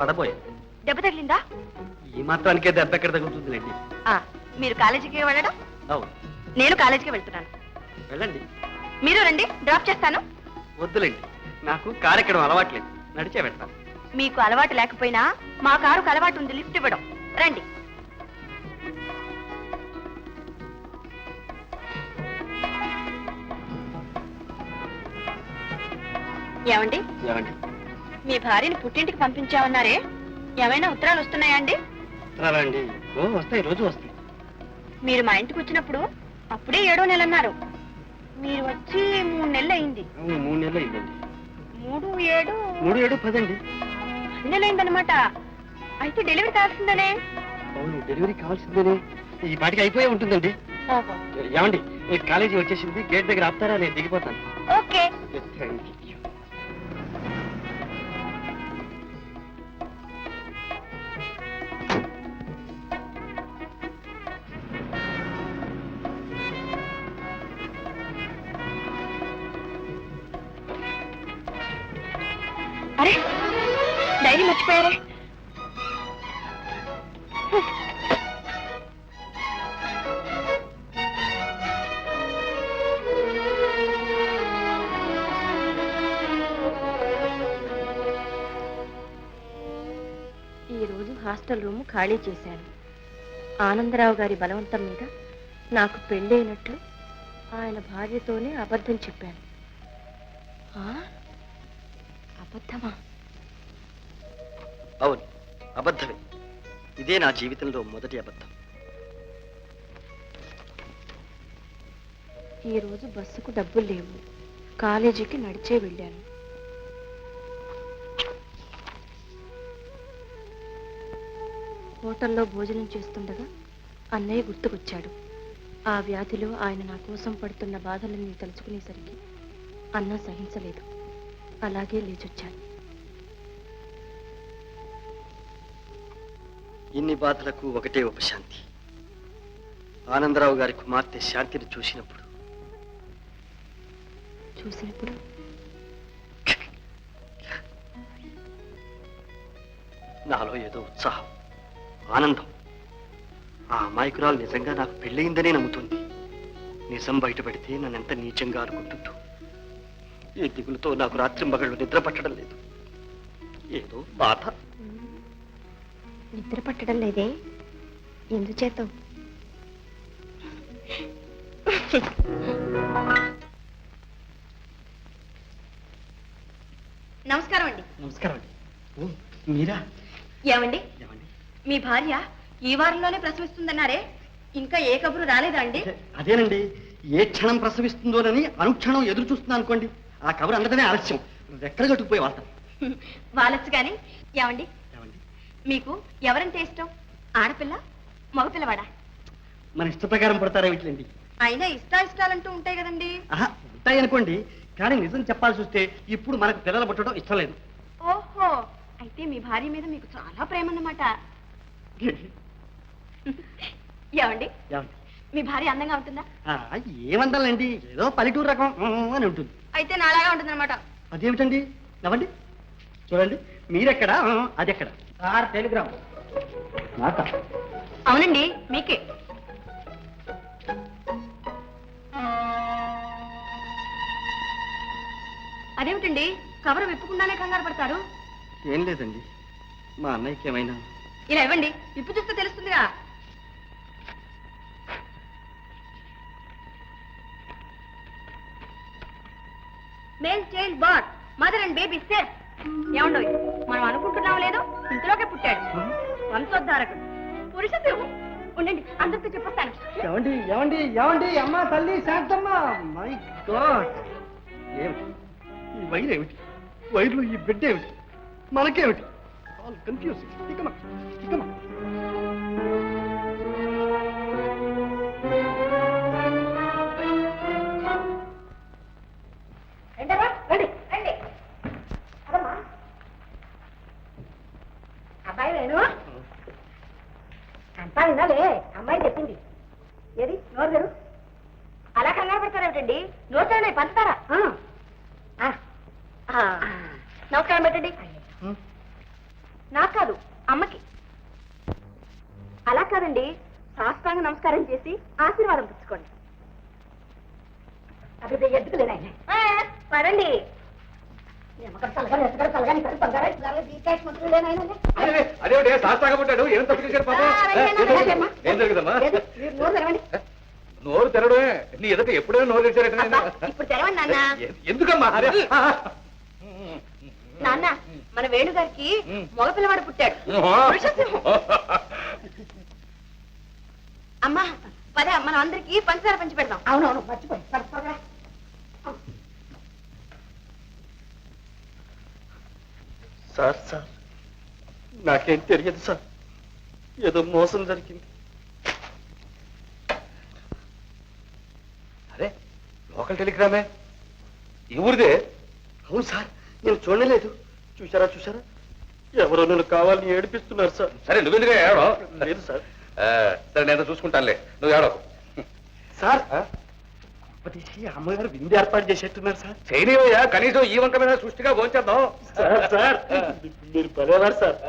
పడబోయాను దెబ్బ తగిలిందా? ఈ మాత్రానికే దెబ్బ ఎక్కడ తగ్గుతుందిలేండి ఆ, మీరు కాలేజీకి వెళ్ళడం? అవును. నేను కాలేజీకి వెళ్తున్నాను. వెళ్ళండి. మీరు రండి డ్రాప్ చేస్తాను. వద్దులేండి. నాకు కారు ఎక్కడం అలవాట్లేదు నడిచే వెళ్తాను. మీకు అలవాటు లేకపోయినా మా కారుకు అలవాటు ఉంది లిఫ్ట్ ఇవ్వడం. రండి. ఏమండి? ఏమండి? మీ భార్యని పుట్టింటికి పంపించామన్నారే ఏమైనా ఉత్తరాలు వస్తున్నాయా అండి? అండి ఓ వస్తాయి రోజు వస్తాయి. మీరు మా ఇంటికి వచ్చినప్పుడు అప్పుడే ఏడో నెల అన్నారు మీరు వచ్చి మూడు నెలలు అయింది అవును మూడు నెలలు అయిందండి మూడు ఏడు? మూడు ఏడు పదండి. పది నెలలు అయిందనమాట అయితే డెలివరీ కావాల్సిందనే? అవును డెలివరీ కావాల్సిందేనే. ఈ పాటికి అయిపోయే ఉంటుందండి. ఏమండి ఈ కాలేజీ వచ్చేసింది గేట్ దగ్గర ఆపుతారా? నేను దిగిపోతాను. ఓకే. థ్యాంక్ యూ అరే డైరీ మర్చిపోయారే. ఈరోజు హాస్టల్ రూమ్ ఖాళీ చేశాను. ఆనందరావు గారి బలవంతం మీద నాకు పెళ్ళైనట్లు ఆయన భార్యతోనే అబద్ధం చెప్పాను? అబద్ధమా? అవును అబద్ధమే. ఇదే నా జీవితంలో మొదటి అబద్ధం. ఈ రోజు బస్సుకు డబ్బులు లేవు. కాలేజీకి నడిచే వెళ్ళాను. హోటల్లో భోజనం చేస్తుండగా అన్నయ్య గుర్తుకొచ్చాడు. ఆ వ్యాధిలో ఆయన నా కోసం పడుతున్న బాధలన్నీ తలుచుకునేసరికి అన్న సహించలేదు. అలాగే లేచొచ్చాను. ఇన్ని బాధలకు ఒకటే ఉపశాంతి. ఆనందరావు గారి కుమార్తె శాంతిని చూసినప్పుడు. చూసినప్పుడు? నాలో ఏదో ఉత్సాహం ఆనందం. ఆ అమాయకురాలు నిజంగా నాకు పెళ్ళయిందనే నమ్ముతుంది. నిజం బయటపడితే నన్నెంత నీచంగా అనుకుంటుందో. ఈ దిగులతో నాకు రాత్రి మగళ్ళు నిద్ర పట్టడం లేదు. ఏదో బాధ. నిద్ర పట్టడం లేదే? ఎందుచేత నమస్కారం అండి. నమస్కారం అండి. ఓ, మీరా? ఏమండి? ఏమండి? మీ భార్య ఈ వారంలోనే ప్రసవిస్తుందన్నారే? ఇంకా ఏ కబురు రాలేదా అండి? అదే- అదేనండి. ఏ క్షణం ప్రసవిస్తుందోనని అనుక్షణం ఎదురు చూస్తున్నాను అనుకోండి. ఆ కబురు అందడమే ఆలస్యం. ఎక్కడ కట్టుకుపోయి వాళ్తాను వాళ్ళొచ్చు కానీ ఏమండి? ఏమండి? మీకు ఎవరంటే ఇష్టం? ఆడపిల్ల? మగపిల్లవాడా? మన ఇష్ట ప్రకారం పడతారా వీటిలండి అయినా ఇష్టాయిష్టాలంటూ ఉంటాయి కదండి. ఆహా ఉంటాయి అనుకోండి కానీ నిజం చెప్పాల్సి వస్తే ఇప్పుడు మనకు పిల్లలు పుట్టడం ఇష్టం లేదు. ఓహో అయితే మీ భార్య మీద మీకు చాలా ప్రేమ అన్నమాట ఏమండి? ఏమండి? మీ భార్య అందంగా ఉంటుందా? ఆ, ఏమంటాలండి ఏదో పల్లెటూరు రకం అని ఉంటుంది. అయితే నాలాగా ఉంటుందన్నమాట. అదేమిటండి? నవ్వండి. చూడండి. మీరెక్కడ? అదెక్కడ? Sir Telegram. నాకా? అవునండి మీకే. అదేమిటండి? కవర్ విప్పకుండానే కంగారు పడతారు? ఏం లేదండి. మా అన్నయ్యకి ఏమైనా? ఇలా ఇవ్వండి. విప్పు చూస్తే తెలుస్తుందిగా. Male child bar mother and baby safe. ఏమండో మనం అనుకుంటున్నాం లేదో ఇంతలోకే పుట్టాడు. వంశోద్ధారకుడు. పురుష సింహం ఉండండి అందరితో చెప్పొస్తాను. ఏమండి ఏమండి ఏమండి అమ్మ తల్లి శాంతమ్మ. మై గాడ్ ఏమిటి ఈ వైర్ ఏమిటి? వైర్లో ఈ బిడ్డ ఏమిటి? మనకేమిటి? ఆల్ కన్ఫ్యూజ్ ఇకమా ఇకమా కాదండి సాష్టాంగ నమస్కారం చేసి ఆశీర్వాదం పుచ్చుకోండి అదేమిటి? ఏం తప్పు పాపం? ఏం జరిగిందమ్మా? నోరు తెరవడమే? నీ ఎదుట ఎప్పుడైనా నోరు తెచ్చారట నేను? ఇప్పుడు తెరవండి నాన్న. ఎ- ఎందుకమ్మా? నాన్న మన వేణుగారికి. మగపిల్లవాడు పుట్టాడు ఆ. పురుషసింహం. అమ్మా పద మనం అందరికి పంచదార పంచి పెడదాం. అవునవును మర్చిపోయి. సార్ సార్ నాకేం తెలియదు సార్. ఏదో మోసం జరిగింది. అరే లోకల్ టెలిగ్రామే? ఈ ఊరిదే? అవును సార్. నేను చూడలేదు. చూసారా చూసారా ఎవరో నన్ను కావాలని ఏడిపిస్తున్నారు సార్. సరే నువ్వెందుకు ఏడో లేదు సార్. సరే నేను చూసుకుంటానులే. నువ్వు ఏడో సార్ అమ్మగారు విందు ఏర్పాటు చేసేట్టున్నారు సార్. చేయనివయ్యా కనీసం ఈ వంక మీద సృష్టిగా భోంచేద్దాం. సార్ సార్ మీరు పదేవారు సార్.